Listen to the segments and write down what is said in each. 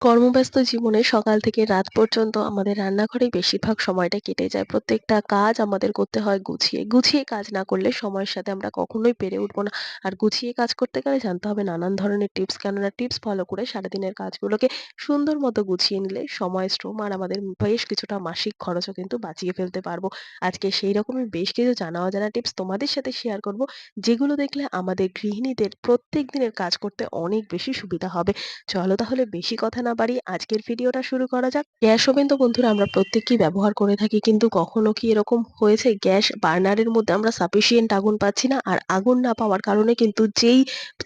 কর্মব্যস্ত জীবনে সকাল থেকে রাত পর্যন্ত আমাদের রান্নাঘরেই বেশিরভাগ সময়টা কেটে যায়। প্রত্যেকটা কাজ আমাদের করতে হয় গুছিয়ে। গুছিয়ে কাজ না করলে সময়ের সাথে আমরা কখনোই পেরে উঠবো না। আর গুছিয়ে কাজ করতে গেলে জানতে হবে নানান ধরনের টিপস। কেননা টিপস ফলো করে সারাদিনের কাজগুলোকে সুন্দর মতো গুছিয়ে নিলে সময়, শ্রম আর আমাদের বেশ কিছুটা মাসিক খরচও কিন্তু বাঁচিয়ে ফেলতে পারব। আজকে সেই রকমই বেশ কিছু জানা অজানা টিপস তোমাদের সাথে শেয়ার করব। যেগুলো দেখলে আমাদের গৃহিণীদের প্রত্যেক দিনের কাজ করতে অনেক বেশি সুবিধা হবে। চলো তাহলে বেশি কথা না বাড়িয়ে আজকের ভিডিওটা শুরু করা যাক। গ্যাস ওভেন তো বন্ধুরা আমরা প্রত্যেকেই ব্যবহার করে থাকি, কিন্তু কখনো কি এরকম হয়েছে? গ্যাস বার্নারের মধ্যে আমরা সাফিসিয়েন্ট আগুন পাচ্ছি না, আর আগুন না পাওয়ার কারণে কিন্তু যেই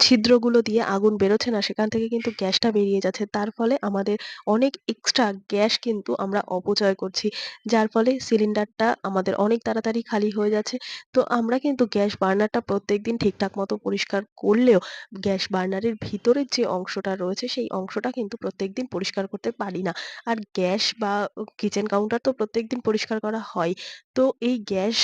ছিদ্রগুলো দিয়ে আগুন বেরোচ্ছে না, সেখান থেকে কিন্তু গ্যাসটা বেরিয়ে যাচ্ছে। তার ফলে আমাদের অনেক এক্সট্রা গ্যাস কিন্তু আমরা অপচয় করছি, যার ফলে সিলিন্ডারটা আমাদের অনেক তাড়াতাড়ি খালি হয়ে যাচ্ছে। তো আমরা কিন্তু গ্যাস বার্নারটা প্রত্যেকদিন ঠিকঠাক মতো পরিষ্কার করলেও গ্যাস বার্নারের ভিতরের যে অংশটা রয়েছে, সেই অংশটা কিন্তু প্রত্যেকদিন পরিষ্কার করতে পারি না। আর গ্যাস বা কিচেন কাউন্টার তো প্রত্যেকদিন পরিষ্কার করা হয়। তো এই গ্যাস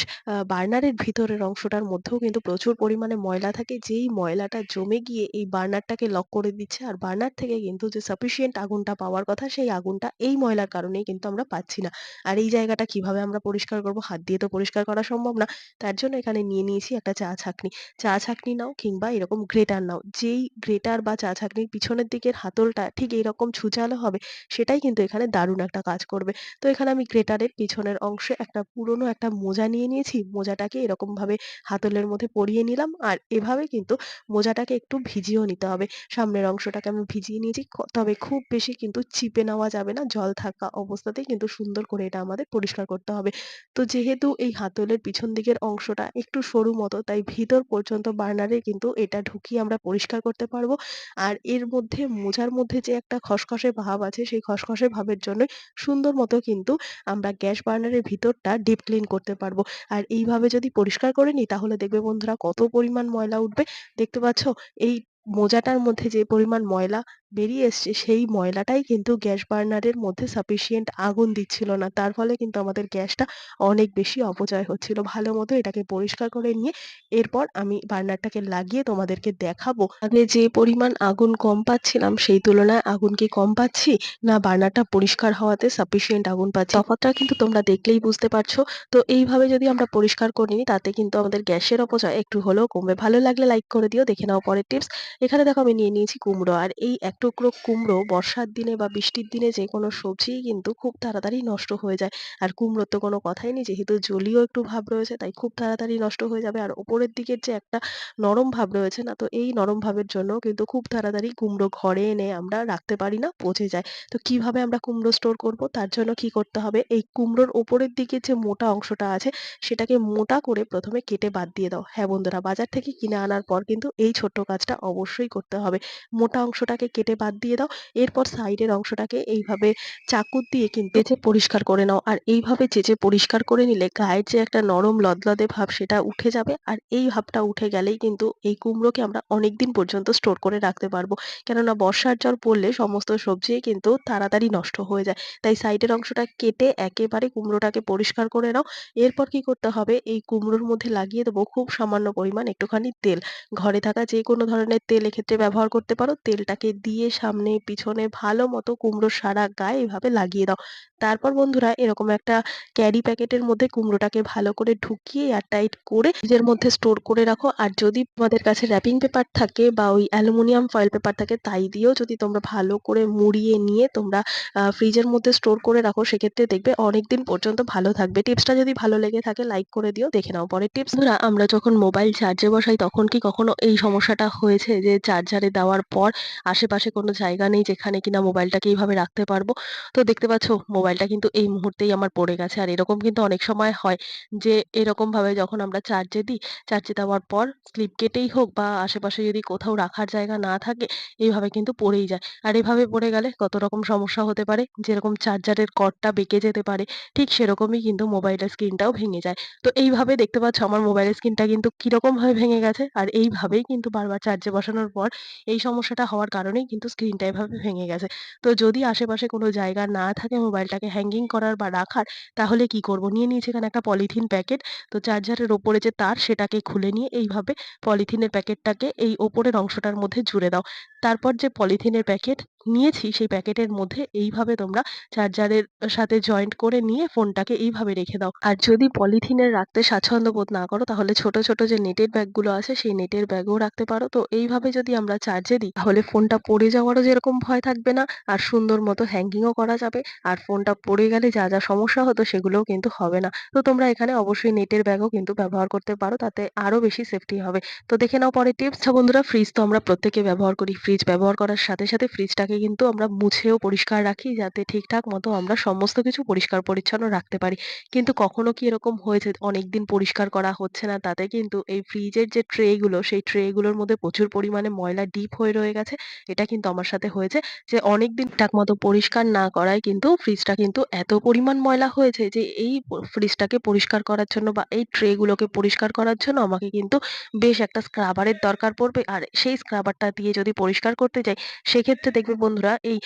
বার্নারের ভিতরের অংশটার মধ্যেও কিন্তু প্রচুর পরিমাণে ময়লা থাকে যেই ময়লাটা জমে গিয়ে এই বার্নারটাকে লক করে দিচ্ছে। আর বার্নার থেকে কিন্তু যে সাফিসিয়েন্ট আগুনটা পাওয়ার কথা, সেই আগুনটা এই ময়লার কারণেই কিন্তু আমরা পাচ্ছি না। আর এই জায়গাটা কীভাবে আমরা পরিষ্কার করব? হাত দিয়ে তো পরিষ্কার করা সম্ভব না। তার জন্য এখানে নিয়ে নিয়েছি একটা চা ছাঁকনি। চা ছাঁকনি নাও কিংবা এরকম গ্রেটার নাও। যেই গ্রেটার বা চা ছাঁকনির পিছনের দিকের হাতলটা ঠিক এইরকম ছুঁচালো হবে, সেটাই কিন্তু এখানে দারুণ একটা কাজ করবে। তো এখানে আমি গ্রেটারের পিছনের অংশে একটা পুরনো একটা মোজা নিয়ে নিয়েছি। মোজাটাকে এরকমভাবে হাতলের মধ্যে পরিয়ে নিলাম। আর এভাবে কিন্তু মোজাটাকে একটু ভিজিয়েও নিতে হবে। সামনের অংশটাকে আমি ভিজিয়ে নিয়েছি। তবে খুব বেশি কিন্তু চিপে নেওয়া যাবে না। জল থাকা অবস্থাতেই কিন্তু সুন্দর করে এটা আমাদের পরিষ্কার করতে হবে। তো যেহেতু এই হাতলের পিছন দিকের অংশটা একটু সরু মতো, তাই ভিতর পর্যন্ত বার্নারে কিন্তু এটা ঢুকিয়ে আমরা পরিষ্কার করতে পারব। আর এর মধ্যে মোজার মধ্যে যে একটা খসখসে ভাব আছে, সেই খসখসে ভাবের জন্য সুন্দর মতো কিন্তু আমরা গ্যাস বার্নারের ভিতরটা ডিপ ক্লিন করতে পারব। আর এইভাবে যদি পরিষ্কার করে নিই, তাহলে দেখবে বন্ধুরা কত পরিমাণ ময়লা উঠবে। দেখতে পাচ্ছ? এই মোজাটার মধ্যে যে পরিমাণ ময়লা বেরিয়ে এসছে, সেই ময়লাটাই কিন্তু গ্যাস বার্নারের মধ্যে সাফিসিয়েন্ট আগুন দিচ্ছিল না। তার ফলে কিন্তু আমাদের গ্যাসটা অনেক বেশি অপচয় হচ্ছিল। ভালো মতো এটাকে পরিষ্কার করে নিয়ে এরপর আমি বার্নারটাকে লাগিয়ে তোমাদেরকে দেখাবো। আগে যে পরিমাণ আগুন কম পাচ্ছিলাম, সেই তুলনায় আগুন কি কম পাচ্ছি? না বার্নারটা পরিষ্কার হওয়াতে সাফিসিয়েন্ট আগুন পাচ্ছি? তফাৎটা কিন্তু তোমরা দেখলেই বুঝতে পারছ। তো এইভাবে যদি আমরা পরিষ্কার করে নিই, তাতে কিন্তু আমাদের গ্যাসের অপচয় একটু হলেও কমবে। ভালো লাগলে লাইক করে দিও। দেখে নাও পরের টিপস এখানে দেখো আমি নিয়ে নিয়েছি কুমড়ো। আর এই এক টুকরো কুমড়ো বর্ষার দিনে বা বৃষ্টির দিনে যে কোনো সবজিই কিন্তু খুব তাড়াতাড়ি নষ্ট হয়ে যায়। আর কুমড়োর তো কোনো কথাই নেই, যেহেতু জলীয় একটু ভাব রয়েছে, তাই খুব তাড়াতাড়ি নষ্ট হয়ে যাবে। আর ওপরের দিকের যে একটা নরম ভাব রয়েছে না, তো এই নরম ভাবের জন্য কিন্তু খুব তাড়াতাড়ি কুমড়ো ঘরে এনে আমরা রাখতে পারি না, পচে যায়। তো কীভাবে আমরা কুমড়ো স্টোর করব? তার জন্য কি করতে হবে? এই কুমড়োর ওপরের দিকে যে মোটা অংশটা আছে, সেটাকে মোটা করে প্রথমে কেটে বাদ দিয়ে দাও। হ্যাঁ বন্ধুরা, বাজার থেকে কিনে আনার পর কিন্তু এই ছোট্ট কাজটা অবশ্যই করতে হবে। মোটা অংশটাকে কেটে বাদ দিয়ে দাও। এরপর সাইডের অংশটাকে এইভাবে চাকুর দিয়ে কিন্তু চেঁচে পরিষ্কার করে নাও। আর এইভাবে চেঁচে পরিষ্কার করে নিলে গায়ের যে একটা নরম লদলদে ভাব সেটা উঠে যাবে। আর এই ভাবটা উঠে গেলেই কিন্তু এই কুমড়োকে আমরা অনেকদিন পর্যন্ত স্টোর করে রাখতে পারব। কেননা বর্ষার জল পড়লে সমস্ত সবজি কিন্তু তাড়াতাড়ি নষ্ট হয়ে যায়। তাই সাইডের অংশটা কেটে একেবারে কুমড়োটাকে পরিষ্কার করে নাও। এরপর কি করতে হবে? এই কুমড়োর মধ্যে লাগিয়ে দেবো খুব সামান্য পরিমাণ একটুখানি তেল। ঘরে থাকা যে কোনো ধরনের তেল এক্ষেত্রে ব্যবহার করতে পারো। তেলটাকে দিয়ে সামনে পিছনে ভালো মতো কুমড়োর সারা গায়ে এভাবে লাগিয়ে দাও। তারপর বন্ধুরা এরকম একটা ক্যারি প্যাকেটের মধ্যে কুমড়োটাকে ভালো করে ঢুকিয়ে এয়ারটাইট করে ফ্রিজের মধ্যে স্টোর করে রাখো। আর যদি তোমাদের কাছে র্যাপিং পেপার থাকে বা ওই অ্যালুমিনিয়াম ফয়েল পেপার থাকে, তাই দিয়েও যদি তোমরা ভালো করে মুড়িয়ে নিয়ে তোমরা ফ্রিজের মধ্যে স্টোর করে রাখো, সেক্ষেত্রে দেখবে অনেক দিন পর্যন্ত ভালো থাকবে। টিপসটা যদি ভালো লেগে থাকে লাইক করে দিও, দেখে নাও পরে টিপস ধরা আমরা যখন মোবাইল চার্জে বসাই, তখন কি কখনো এই সমস্যাটা হয়েছে যে চার্জারে দেওয়ার পর আশেপাশে কোনো জায়গা নেই যেখানে কিনা মোবাইলটাকে এইভাবে রাখতে পারব। তো দেখতে পাচ্ছ, মোবাইলটা কিন্তু এই মুহূর্তেই আমার পড়ে গেছে। আর এরকম কিন্তু অনেক সময় হয় যে এরকম ভাবে যখন আমরা চার্জে দিই চার্জে দেওয়ার পর স্লিপ কেটেই হোক বা আশেপাশে যদি কোথাও রাখার জায়গা না থাকে, এইভাবে কিন্তু পড়েই যায়। আর এভাবে পড়ে গেলে কত রকম সমস্যা হতে পারে, যেরকম চার্জারের কর্ডটা বেঁকে যেতে পারে, ঠিক সেরকমই কিন্তু মোবাইলের স্ক্রিনটাও ভেঙে যায়। তো এইভাবে দেখতে পাচ্ছ, আমার মোবাইলের স্ক্রিনটা কিন্তু কীরকম ভাবে ভেঙে গেছে। আর এইভাবেই কিন্তু বারবার চার্জে বসানোর পর এই সমস্যাটা হওয়ার কারণেই কিন্তু স্ক্রিনটা এভাবে ভেঙে গেছে। তো যদি আশেপাশে কোনো জায়গা না থাকে মোবাইলটাকে হ্যাঙ্গিং করার বা রাখার, তাহলে কি করব? নিয়ে নিয়েছি এখানে একটা পলিথিন প্যাকেট তো চার্জারের ওপরে যে তার সেটাকে খুলে নিয়ে এইভাবে পলিথিনের প্যাকেটটাকে এই ওপরের অংশটার মধ্যে জুড়ে দাও। তারপর যে পলিথিনের প্যাকেট নিয়েছি সেই প্যাকেটের মধ্যে এইভাবে তোমরা চার্জারের সাথে জয়েন্ট করে নিয়ে ফোনটাকে এইভাবে রেখে দাও। আর যদি পলিথিনের রাখতে স্বাচ্ছন্দ্য বোধ না করো তাহলে ছোট, ছোট যে নেটের ব্যাগগুলো আছে সেই নেটের ব্যাগেও রাখতে পারো। তো এইভাবে যদি আমরা চার্জে দিই তাহলে ফোনটা পড়ে যাওয়ারও যেরকম ভয় থাকবে না আর সুন্দর মতো হ্যাঙ্গিংও করা যাবে। আর ফোনটা পড়ে গেলে যা, যা সমস্যা হতো সেগুলোও কিন্তু হবে না। তো তোমরা এখানে অবশ্যই নেটের ব্যাগও কিন্তু ব্যবহার করতে পারো তাতে আরও বেশি সেফটি হবে। তো দেখে নাও পরের টিপস। আচ্ছা বন্ধুরা ফ্রিজ তো আমরা প্রত্যেকে ব্যবহার করি। ফ্রিজ ব্যবহার করার সাথে, সাথে ফ্রিজটাকে কিন্তু আমরা মুছেও পরিষ্কার রাখি, যাতে ঠিকঠাক মতো আমরা সমস্ত কিছু পরিষ্কার পরিচ্ছন্ন রাখতে পারি। কিন্তু কখনো কি এরকম হয়েছে, অনেকদিন পরিষ্কার করা হচ্ছে না, তাতে কিন্তু এই ফ্রিজের যে ট্রে গুলো সেই ট্রে গুলোর মধ্যে প্রচুর পরিমাণে ময়লা ডিপ হয়ে রয়ে গেছে। এটা কিন্তু আমার সাথে হয়েছে যে অনেকদিন ঠিকঠাক মতো পরিষ্কার না করায় কিন্তু ফ্রিজটা কিন্তু এত পরিমাণ ময়লা হয়েছে যে এই ফ্রিজটাকে পরিষ্কার করার জন্য বা এই ট্রে গুলোকে পরিষ্কার করার জন্য আমাকে কিন্তু বেশ একটা স্ক্রাবারের দরকার পড়বে। আর সেই স্ক্রাবারটা দিয়ে যদি পরিষ্কার করতে যাই, সেক্ষেত্রে দেখবে বন্ধুরা এই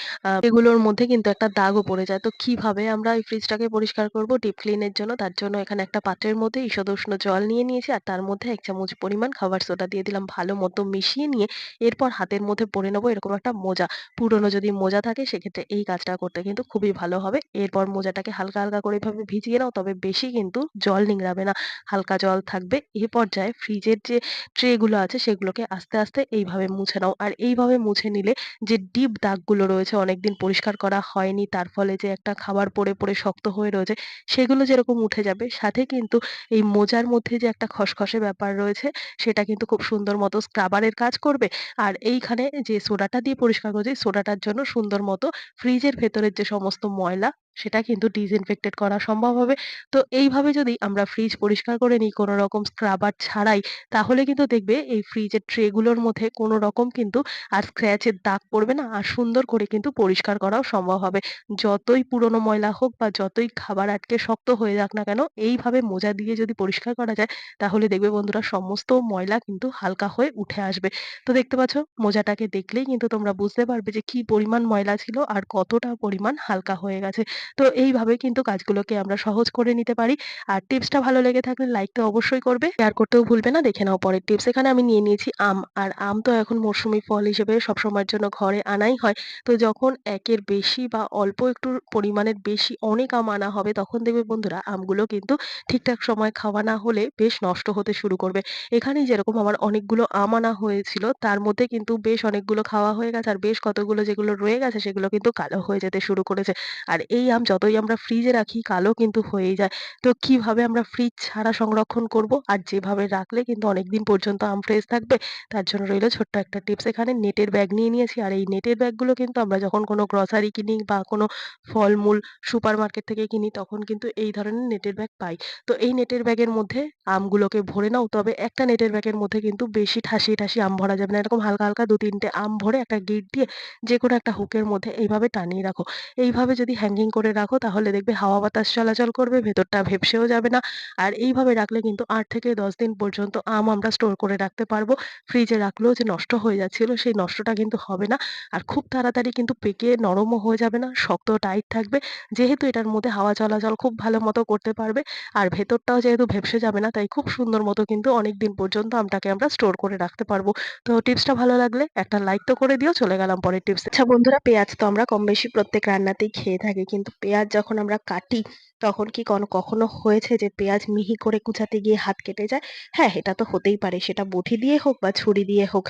এগুলোর মধ্যে কিন্তু একটা দাগও পড়ে যায়। তো কীভাবে আমরা এই ফ্রিজটাকে পরিষ্কার করব ডিপ ক্লিনের জন্য তার জন্য এখানে একটা পাত্রের মধ্যে ঈষদুষ্ণ জল নিয়ে নিয়েছি আর তার মধ্যে ১ চামচ পরিমাণ খাবার সোডা দিয়ে দিলাম ভালো মতো মিশিয়ে নিয়ে এরপর হাতের মধ্যে পরে নেব এরকম একটা মোজা। পুরনো যদি মোজা থাকে সেক্ষেত্রে এই কাজটা করতে কিন্তু খুবই ভালো হবে। এরপর মোজাটাকে হালকা, হালকা করে এভাবে ভিজিয়ে নাও তবে বেশি কিন্তু জল নিংড়াবে না। হালকা জল থাকবে। এ পর্যায়ে ফ্রিজের যে ট্রেগুলো আছে সেগুলোকে আস্তে, আস্তে এইভাবে মুছে নাও। আর এইভাবে মুছে নিলে যে ডিপ দাগগুলো রয়েছে অনেকদিন পরিষ্কার করা হয়নি তার ফলে যে একটা খাবার পড়ে, পড়ে শক্ত হয়ে রয়েছে সেগুলো যেরকম উঠে যাবে সাথে কিন্তু এই মোজার মধ্যে যে একটা খসখসে ব্যাপার রয়েছে সেটা কিন্তু খুব সুন্দর মতো স্ক্রাবারের কাজ করবে। আর এইখানে যে সোডাটা দিয়ে পরিষ্কার করেছি সোডাটার জন্য সুন্দর মতো ফ্রিজের ভেতরের যে সমস্ত ময়লা সেটা কিন্তু ডিসইনফেক্টেড করা সম্ভব হবে। তো এইভাবে যদি আমরা ফ্রিজ পরিষ্কার করে নিই কোনো রকম স্ক্রাবার ছাড়াই, তাহলে কিন্তু দেখবে এই ফ্রিজের ট্রেগুলোর মধ্যে কোনো রকম কিন্তু আর স্ক্র্যাচের দাগ পড়বে না। আর সুন্দর করে কিন্তু পরিষ্কার করাও সম্ভব হবে। যতই পুরনো ময়লা হোক বা যতই খাবার আটকে শক্ত হয়ে যাক না কেন, এইভাবে মোজা দিয়ে যদি পরিষ্কার করা যায়, তাহলে দেখবে বন্ধুরা সমস্ত ময়লা কিন্তু হালকা হয়ে উঠে আসবে। তো দেখতে পাচ্ছ, মোজাটাকে দেখলেই কিন্তু তোমরা বুঝতে পারবে যে কি পরিমাণ ময়লা ছিল আর কতটা পরিমাণ হালকা হয়ে গেছে। তো এইভাবে কিন্তু কাজগুলোকে আমরা সহজ করে নিতে পারি। আর টিপসটা ভালো লেগে থাকলে লাইক তো অবশ্যই করবে। শেয়ার করতেও ভুলবে না। দেখে নাও পরের টিপস। এখানে আমি নিয়ে নিয়েছি আম। আর আম তো এখন মৌসুমি ফল হিসেবে সবসময়ের জন্য ঘরে আনাই হয়। তো যখন একের বেশি বা অল্প একটু পরিমাণের বেশি অনেক আম আনা হবে, তখন দেখবে বন্ধুরা আমগুলো কিন্তু ঠিকঠাক সময় খাওয়া না হলে বেশ নষ্ট হতে শুরু করবে। এখানেই যেরকম আমার অনেকগুলো আম আনা হয়েছিল, তার মধ্যে কিন্তু বেশ অনেকগুলো খাওয়া হয়ে গেছে আর বেশ কতগুলো যেগুলো রয়ে গেছে, সেগুলো কিন্তু কালো হয়ে যেতে শুরু করেছে। আর এই আম যতই আমরা ফ্রিজে রাখি কালো কিন্তু হয়েই যায়। তো কীভাবে আমরা ফ্রিজ ছাড়া সংরক্ষণ করব? আর যেভাবে রাখলে কিন্তু অনেকদিন পর্যন্ত আম ফ্রেশ থাকবে তার জন্য রইল ছোট্ট একটা টিপস এখানে নেটের ব্যাগ নিয়ে নিয়েছি। আর এই নেটের ব্যাগগুলো কিন্তু আমরা যখন কোনো গ্রোসারি কিনি বা কোনো ফলমূল সুপার মার্কেট থেকে কিনি তখন কিন্তু এই ধরনের নেটের ব্যাগ পাই। তো এই নেটের ব্যাগের মধ্যে আমগুলোকে ভরে নাও। তবে একটা নেটের ব্যাগের মধ্যে কিন্তু বেশি ঠাসিয়ে, ঠাসিয়ে আম ভরা যাবে না। এরকম হালকা, হালকা দু তিনটে আম ভরে একটা গিঁট দিয়ে যেকোনো একটা হুকের মধ্যে এইভাবে টানিয়ে রাখো। এইভাবে যদি হ্যাঙ্গিং করে রাখো তাহলে দেখবে হাওয়া বাতাস চলাচল করবে, ভেতরটা ভেপসেও যাবে না। আর এইভাবে রাখলে কিন্তু আট থেকে ১০ দিন পর্যন্ত আম আমরা স্টোর করে রাখতে পারব। ফ্রিজে রাখলেও যে নষ্ট হয়ে যাচ্ছিল সেই নষ্টটা কিন্তু হবে না। আর খুব তাড়াতাড়ি কিন্তু পেকে নরমও হয়ে যাবে না, শক্ত টাইট থাকবে। যেহেতু এটার মধ্যে হাওয়া চলাচল খুব ভালো মতো করতে পারবে। আর ভেতরটাও যেহেতু ভেপসে যাবে না তাই খুব সুন্দর মতো কিন্তু অনেকদিন পর্যন্ত আমটাকে আমরা স্টোর করে রাখতে পারব। তো টিপসটা ভালো লাগলে একটা লাইক তো করে দিও। চলে গেলাম পরের টিপসে। আচ্ছা বন্ধুরা পেঁয়াজ তো আমরা কম বেশি প্রত্যেক রান্নাতেই খেয়ে থাকি। কিন্তু পেঁয়াজ যখন আমরা কাটি তখন কি কখনো হয়েছে যে পেঁয়াজ মিহি করে কুচাতে গিয়ে হাত কেটে যায়? হ্যাঁ, এটা তো হতেই পারে। সেটা বটি দিয়ে হোক বা ছুরি দিয়ে হোক।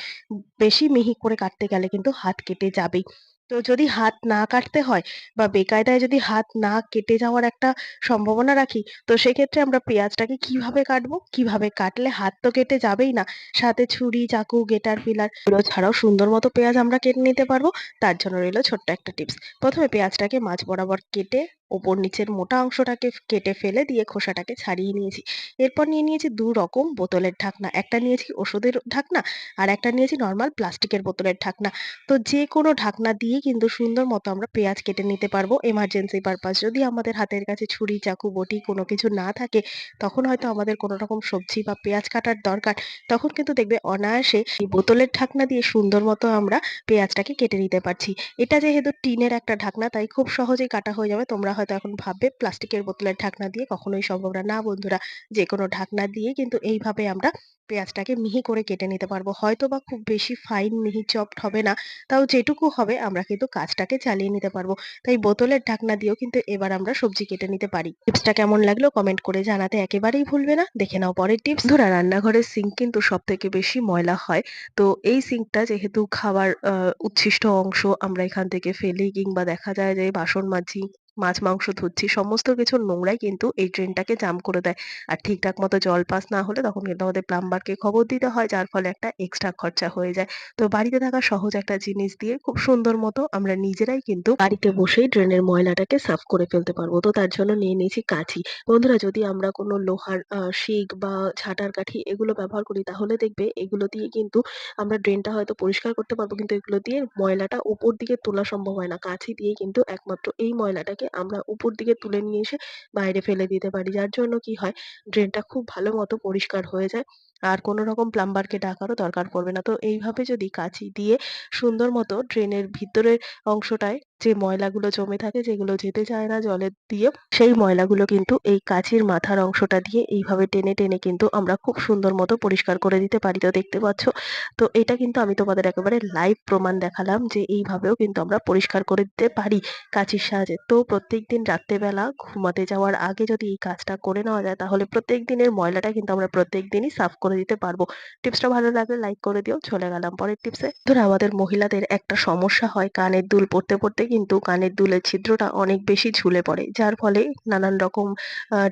বেশি মিহি করে কাটতে গেলে কিন্তু হাত কেটে যাবেই। তো যদি হাত না কাটতে হয় বা বেকায়দায় যদি হাত না কেটে যাওয়ার একটা সম্ভাবনা রাখি, তো সেক্ষেত্রে আমরা পেঁয়াজটাকে কীভাবে কাটবো? কীভাবে কাটলে হাত তো কেটে যাবেই না। সাথে ছুরি, চাকু, গেটার পিলার এগুলো ছাড়াও সুন্দর মতো পেঁয়াজ আমরা কেটে নিতে পারব। তার জন্য রইল ছোট্ট একটা টিপস। প্রথমে পেঁয়াজটাকে মাঝ বরাবর কেটে ওপর নিচের মোটা অংশটাকে কেটে ফেলে দিয়ে খোসাটাকে ছাড়িয়ে নিয়েছি। এরপর নিয়ে নিয়েছি দু রকম বোতলের ঢাকনা। একটা নিয়েছি ওষুধের ঢাকনা আর একটা নিয়েছি নরমাল প্লাস্টিকের বোতলের ঢাকনা। তো যে কোনো ঢাকনা দিয়ে কিন্তু সুন্দর মতো আমরা পেঁয়াজ কেটে নিতে পারব এমার্জেন্সি পারপাস। যদি আমাদের হাতের কাছে ছুরি, চাকু, বটি কোনো কিছু না থাকে তখন হয়তো আমাদের কোনো রকম সবজি বা পেঁয়াজ কাটার দরকার। তখন কিন্তু দেখবে অনায়াসে এই বোতলের ঢাকনা দিয়ে সুন্দর মতো আমরা পেঁয়াজটাকে কেটে নিতে পারছি। এটা যেহেতু টিনের একটা ঢাকনা তাই খুব সহজেই কাটা হয়ে যাবে। তোমরা হয়তো এখন ভাববে প্লাস্টিকের বোতলের ঢাকনা দিয়ে কখনোই সম্ভব না। না বন্ধুরা, যেকোনো ঢাকনা দিয়ে কিন্তু এইভাবে আমরা পেঁয়াজটাকে মিহি করে কেটে নিতে পারব। হয়তো বা খুব বেশি ফাইন মিহি চপড হবে না। তাও যেটুকু হবে আমরা কিন্তু কাজটাকে চালিয়ে নিতে পারব। তাই বোতলের ঢাকনা দিয়েও কিন্তু এবার আমরা সবজি কেটে নিতে পারি। টিপসটা কেমন লাগল কমেন্ট করে জানাতে একেবারেই ভুলবে না। দেখে নাও পরের টিপস। ধরা রান্নাঘরের সিঙ্ক কিন্তু সব থেকে বেশি ময়লা হয়। তো এই সিঙ্কটা যেহেতু খাবার উচ্ছিষ্ট অংশ আমরা এখান থেকে ফেলি কিংবা দেখা যায় যে বাসন মাজি মাছ, মাংস, ধুচ্ছি সমস্ত কিছু নোংরাই কিন্তু এই ড্রেনটাকে জাম করে দেয়। আর ঠিকঠাক মতো জল পাস না হলে তখন কিন্তু আমাদের প্লাম্বারকে খবর দিতে হয়, যার ফলে একটা এক্সট্রা খরচা হয়ে যায়। তো বাড়িতে থাকা সহজ একটা জিনিস দিয়ে খুব সুন্দর মতো আমরা নিজেরাই কিন্তু বাড়িতে বসেই ড্রেনের ময়লাটাকে সাফ করে ফেলতে পারব। তো তার জন্য নিয়ে নিয়েছি কাঁচি। বন্ধুরা, যদি আমরা কোনো লোহার শিক বা ঝাঁটার কাঠি এগুলো ব্যবহার করি, তাহলে দেখবে এগুলো দিয়ে কিন্তু আমরা ড্রেনটা হয়তো পরিষ্কার করতে পারব, কিন্তু এগুলো দিয়ে ময়লাটা উপর দিকে তোলা সম্ভব হয় না। কাঁচি দিয়ে কিন্তু একমাত্র এই ময়লাটাকে থেকে আমরা উপর দিকে তুলে নিয়ে এসে বাইরে ফেলে দিতে পারি। যার জন্য কি হয়, ড্রেনটা খুব ভালো মতো পরিষ্কার হয়ে যায়। আর কোনো রকম প্লাম্বারকে ডাকারও দরকার পড়বে না। তো এইভাবে যদি কাঁচি দিয়ে সুন্দর মতো ড্রেনের ভিতরের অংশটায় যে ময়লাগুলো জমে থাকে, যেগুলো যেতে চায় না জলের দিয়ে, সেই ময়লাগুলো কিন্তু এই কাঁচির মাথার অংশটা দিয়ে এইভাবে টেনে টেনে কিন্তু আমরা খুব সুন্দর মতো পরিষ্কার করে দিতে পারি। তো দেখতে পাচ্ছ? তো এটা কিন্তু আমি তোমাদের একেবারে লাইভ প্রমাণ দেখালাম যে এইভাবেও কিন্তু আমরা পরিষ্কার করে দিতে পারি কাঁচির সাহায্যে। তো প্রত্যেক দিন রাত্রেবেলা ঘুমাতে যাওয়ার আগে যদি এই কাজটা করে নেওয়া যায়, তাহলে প্রত্যেক দিনের ময়লাটা কিন্তু আমরা প্রত্যেক দিনই সাফ করে দিতে পারব। টিপসটা ভালো লাগলে লাইক করে দিও। চলে গেলাম পরের টিপসে। ধরো আমাদের মহিলাদের একটা সমস্যা হয় কানের দুল পড়তে পড়তে কিন্তু কানের দুলের ছিদ্রটা অনেক বেশি ঝুলে পড়ে, যার ফলে নানান রকম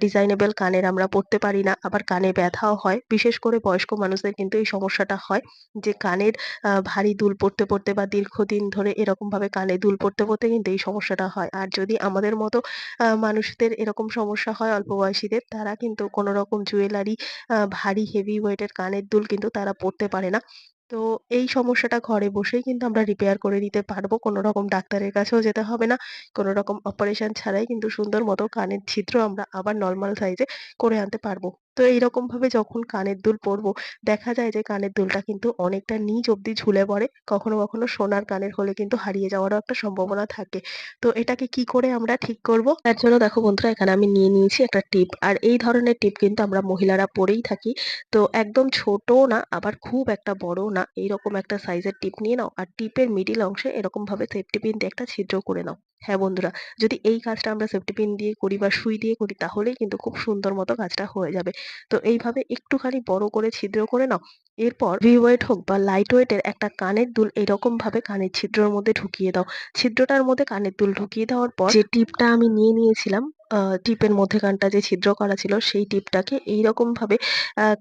ডিজাইনেবল কানের আমরা পড়তে পারি না। আবার কানে ব্যথাও হয়। বিশেষ করে বয়স্ক মানুষদের কিন্তু এই সমস্যাটা হয় যে কানের ভারী দুল পড়তে পড়তে বা দীর্ঘদিন ধরে এরকম ভাবে কানে দুল পড়তে পড়তে কিন্তু এই সমস্যাটা হয়। আর যদি আমাদের মতো মানুষদের এরকম সমস্যা হয় অল্প বয়সীদের, তারা কিন্তু কোনো রকম জুয়েলারি ভারী হেভি ওয়েটের কানের দুল কিন্তু তারা পড়তে পারে না। তো এই সমস্যাটা ঘরে বসেই কিন্তু আমরা রিপেয়ার করে নিতে পারব। কোনো রকম ডাক্তারের কাছেও যেতে হবে না। কোনো রকম অপারেশন ছাড়াই কিন্তু সুন্দর মতো কানের ছিদ্র আমরা আবার নর্মাল সাইজে করে আনতে পারব। তো এইরকম ভাবে যখন কানের দুল পরবো, দেখা যায় যে কানের দুলটা কিন্তু অনেকটা নিচ অব্দি ঝুলে পড়ে। কখনো কখনো সোনার কানের হলে কিন্তু হারিয়ে যাওয়ারও একটা সম্ভাবনা থাকে। তো এটাকে কি করে আমরা ঠিক করব? তার জন্য দেখো বন্ধুরা, এখানে আমি নিয়ে নিয়েছি একটা টিপ। আর এই ধরনের টিপ কিন্তু আমরা মহিলারা পরেই থাকি। তো একদম ছোট না, আবার খুব একটা বড় না, এইরকম একটা সাইজের টিপ নিয়ে নাও। আর টিপের মিডিল অংশে এরকম ভাবে সেফটি পিন দিয়ে একটা ছিদ্র করে নাও। হ্যাঁ বন্ধুরা, যদি এই কাজটা আমরা সেফটি পিন দিয়ে করি বা সুই দিয়ে করি, তাহলেই কিন্তু খুব সুন্দর মতো কাজটা হয়ে যাবে। তো এইভাবে একটুখানি বড় করে ছিদ্র করে নাও, এরপর ভি ওয়েট হোক বা লাইট ওয়েটের একটা কানের দুল এরকম ভাবে কানের ছিদ্রর মধ্যে ঢুকিয়ে দাও। ছিদ্রটার মধ্যে কানের দুল ঢুকিয়ে দেওয়ার পর যে টিপটা আমি নিয়ে নিয়েছিলাম টিপের মধ্যেখানটা যে ছিদ্র করা ছিল সেই টিপটাকে এইরকমভাবে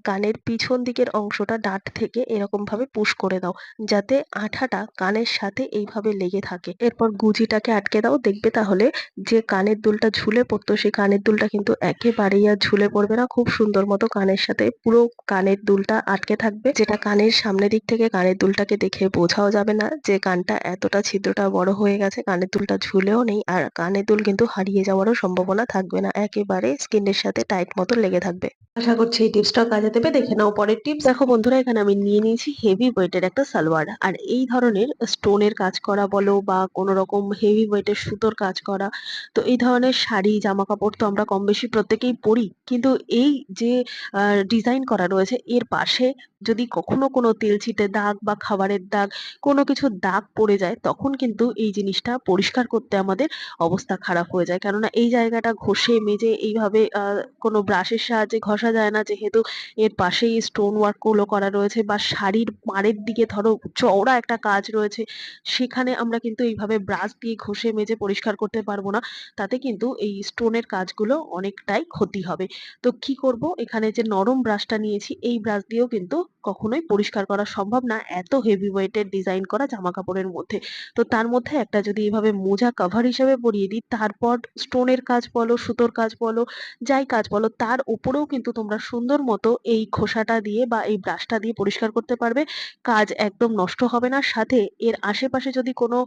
কানের পিছন দিকের অংশটা ডাট থেকে এরকমভাবে পুশ করে দাও। যাতে আঠাটা কানের সাথে এইভাবে লেগে থাকে। এরপর গুজিটাকে আটকে দাও। দেখবে তাহলে যে কানের দুলটা ঝুলে পড়তো সেই কানের দুলটা কিন্তু একেবারেই আর ঝুলে পড়বে না। খুব সুন্দর মতো কানের সাথে পুরো কানের দুলটা আটকে থাকবে। যেটা কানের সামনের দিক থেকে কানের দুলটাকে দেখে বোঝাও যাবে না যে কানটা এতটা ছিদ্রটা বড় হয়ে গেছে, কানের দুলটা ঝুলেও নেই। আর কানের দুল কিন্তু হারিয়ে যাওয়ারও সম্ভাবনা থাকবে না। একেবারে স্কিনের সাথে টাইট মতো লেগে থাকবে। আশা করছি এই টিপসটাও কাজে দেবে। দেখে নাও পরের টিপস দেখো বন্ধুরা, এখানে আমি নিয়ে নিয়েছি হেভি ওয়েটের একটা সালোয়ার। আর এই ধরনের স্টোনের কাজ করা বলো বা কোনো রকম হেভি ওয়েটের সুতোর কাজ করা, তো এই ধরনের শাড়ি জামা কাপড় তো আমরা কম বেশি প্রত্যেকেই পরি। কিন্তু এই যে ডিজাইন করা রয়েছে, এর পাশে যদি কখনো কোনো তেল ছিটে দাগ বা খাবারের দাগ, কোনো কিছুর দাগ পড়ে যায়, তখন কিন্তু এই জিনিসটা পরিষ্কার করতে আমাদের অবস্থা খারাপ হয়ে যায়। কেননা এই জায়গাটা ঘষে মেজে এইভাবে কোনো ব্রাশের সাহায্যে ঘষা যায় না। যেহেতু এর পাশেই স্টোন ওয়ার্কগুলো করা রয়েছে বা শাড়ির পাড়ের দিকে ধরো চওড়া একটা কাজ রয়েছে, সেখানে আমরা কিন্তু এইভাবে ব্রাশ দিয়ে ঘষে মেজে পরিষ্কার করতে পারব না। তাতে কিন্তু এই স্টোনের কাজগুলো অনেকটাই ক্ষতি হবে। তো কি করব? এখানে যে নরম ব্রাশটা নিয়েছি, এই ব্রাশ দিয়েও কিন্তু কখনোই পরিষ্কার করা সম্ভব না। এত হেভি ওয়েটের ডিজাইন করা জামা কাপড়ের মধ্যে। তো তার মধ্যে একটা যদি এইভাবে মোজা কভার হিসেবে পরিয়ে দিই, তারপর স্টোনের কাজ বলো, সুতোর কাজ বলো, যাই কাজ বলো, তার উপরেও কিন্তু তোমরা সুন্দর মতো এই খোসাটা দিয়ে বা এই ব্রাশটা দিয়ে পরিষ্কার করতে পারবে। কাজ একদম নষ্ট হবে না। সাথে এর আশেপাশে যদি কোনো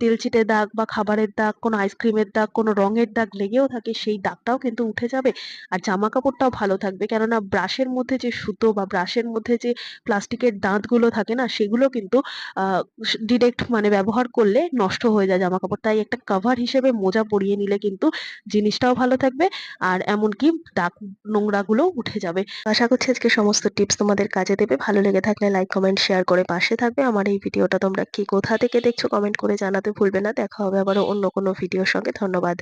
তেলচিটে দাগ বা খাবারের দাগ, কোনো আইসক্রিমের দাগ, কোনো রঙের দাগ লেগেও থাকে, সেই দাগটাও কিন্তু উঠে যাবে। আর জামা কাপড়টাও ভালো থাকবে। কেননা ব্রাশের মধ্যে যে সুতো বা ব্রাশের মধ্যে যে প্লাস্টিকের দাঁতগুলো থাকে না, সেগুলো কিন্তু ডিরেক্ট মানে ব্যবহার করলে নষ্ট হয়ে যায় জামা কাপড় তাই একটা কভার হিসেবে মোজা পরিয়ে নিলে কিন্তু জিনিসটাও ভালো থাকবে আর এমনকি দাগ নোংরাগুলোও উঠে যাবে। আশা করছি আজকে সমস্ত টিপস তোমাদের কাজে দেবে। ভালো লেগে থাকলে লাইক, কমেন্ট, শেয়ার করে পাশে থাকবে। আমার এই ভিডিওটা তোমরা কি কোথা থেকে দেখছ কমেন্ট করে জানাতে ভুলবে না। দেখা হবে আবারও অন্য কোনো ভিডিওর সঙ্গে। ধন্যবাদ।